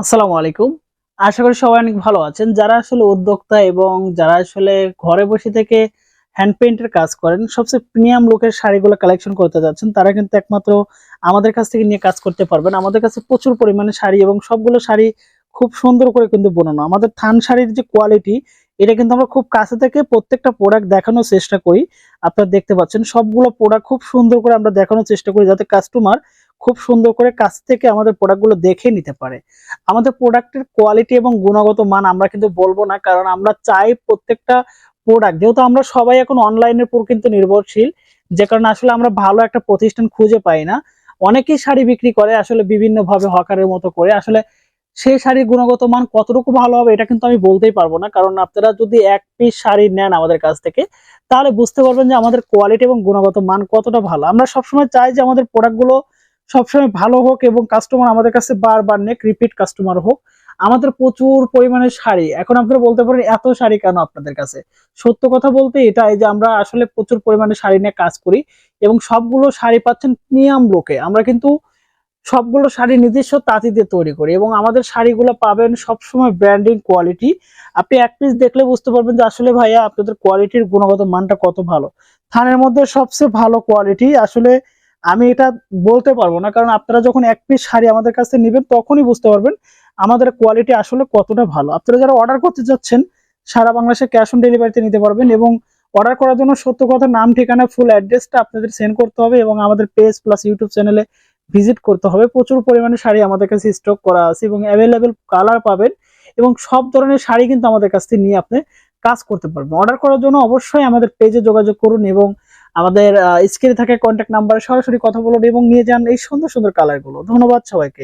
আসসালামু আলাইকুম। আশা করি সবাই অনেক ভালো আছেন। যারা আসলে উদ্যোক্তা এবং যারা আসলে ঘরে বসে থেকে হ্যান্ড পেন্টের কাজ করেন, সবচেয়ে প্রিমিয়াম লোকের শাড়িগুলো কালেকশন করতে যাচ্ছেন, তারা কিন্তু একমাত্র আমাদের কাছ থেকে নিয়ে কাজ করতে পারবেন। আমাদের কাছে প্রচুর পরিমাণে শাড়ি এবং সবগুলো শাড়ি খুব সুন্দর করে কিন্তু বোনানো। আমাদের থান শাড়ির যে কোয়ালিটি এটা কিন্তু আমরা খুব কাছে থেকে প্রত্যেকটা প্রোডাক্ট দেখানোর চেষ্টা করি। আপনারা দেখতে পাচ্ছেন, সবগুলো প্রোডাক্ট খুব সুন্দর করে আমরা দেখানোর চেষ্টা করি যাতে কাস্টমার খুব সুন্দর করে কাছ থেকে আমাদের প্রোডাক্টগুলো দেখে নিতে পারে। আমাদের প্রোডাক্টের কোয়ালিটি এবং গুণগত মান আমরা কিন্তু বলব না, কারণ আমরা চাই প্রত্যেকটা প্রোডাক্ট যেহেতু আমরা সবাই এখন অনলাইনের উপর কিন্তু নির্ভরশীল, যে কারণে আসলে আমরা ভালো একটা প্রতিষ্ঠান খুঁজে পাই না। অনেকেই শাড়ি বিক্রি করে আসলে বিভিন্নভাবে হকারের মতো করে। আসলে সেই শাড়ির গুণগত মান কতটুকু ভালো হবে এটা কিন্তু আমি বলতেই পারব না। কারণ আপনারা যদি এক পিস শাড়ি নেন আমাদের কাছ থেকে, তাহলে বুঝতে পারবেন যে আমাদের কোয়ালিটি এবং গুণগত মান কতটা ভালো। আমরা সবসময় চাই যে আমাদের প্রোডাক্টগুলো সবসময় ভালো হোক এবং কাস্টমার আমাদের কাছে বারবার নেক রিপিট কাস্টমার হোক। আমাদের প্রচুর পরিমাণে শাড়ি, এখন আপনারা বলতে পারেন এত শাড়ি কেন আপনাদের কাছে? সত্য কথা বলতে এটাই যে আমরা আসলে প্রচুর পরিমাণে শাড়ি নিয়ে কাজ করি এবং সবগুলো শাড়ি পাচ্ছেন প্রিমিয়াম লোকে। আমরা কিন্তু সবগুলো শাড়ি নিজস্ব তাঁতি দিয়ে তৈরি করি এবং আমাদের শাড়িগুলো পাবেন সবসময় ব্র্যান্ডিং কোয়ালিটি আপনি এক পিস দেখলে বুঝতে পারবেন যে আসলে ভাইয়া আপনাদের কোয়ালিটির গুণগত মানটা কত ভালো। থানের মধ্যে সবচেয়ে ভালো কোয়ালিটি আসলে আমি এটা বলতে পারব না, কারণ আপনারা যখন এক পিস শাড়ি আমাদের কাছে নেবেন তখনই বুঝতে পারবেন আমাদের কোয়ালিটি আসলে কতটা ভালো। আপনারা যারা অর্ডার করতে যাচ্ছেন, সারা বাংলাদেশে ক্যাশ অন ডেলিভারিতে নিতে পারবেন এবং অর্ডার করার জন্য সত্য কথা, নাম, ঠিকানা ফুল অ্যাড্রেসটা আপনাদের সেন্ড করতে হবে এবং আমাদের পেজ প্লাস ইউটিউব চ্যানেলে ভিজিট করতে হবে। প্রচুর পরিমাণে শাড়ি আমাদের কাছে স্টক করা আছে এবং অ্যাভেলেবেল কালার পাবেন এবং সব ধরনের শাড়ি কিন্তু আমাদের কাছ থেকে নিয়ে আপনি কাজ করতে পারবেন। অর্ডার করার জন্য অবশ্যই আমাদের পেজে যোগাযোগ করুন এবং আমাদের স্ক্রিনে থাকা কন্ট্যাক্ট নাম্বারে সরাসরি কথা বলুন এবং নিয়ে যান এই সুন্দর সুন্দর কালারগুলো ধন্যবাদ সবাইকে।